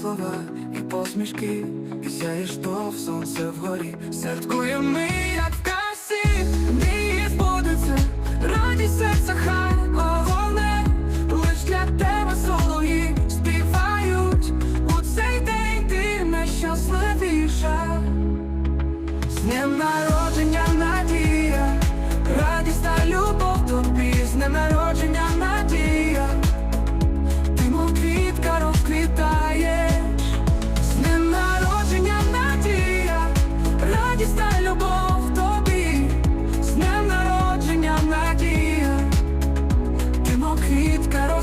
слова і посмішки, і сяєш то в сонце вгорі. Святкуємо ми, як в касі, мрії збудуться, радість серця хай головне, лиш для тебе солов'ї співають у цей день ти найщасливіша. З днем народження крихітка.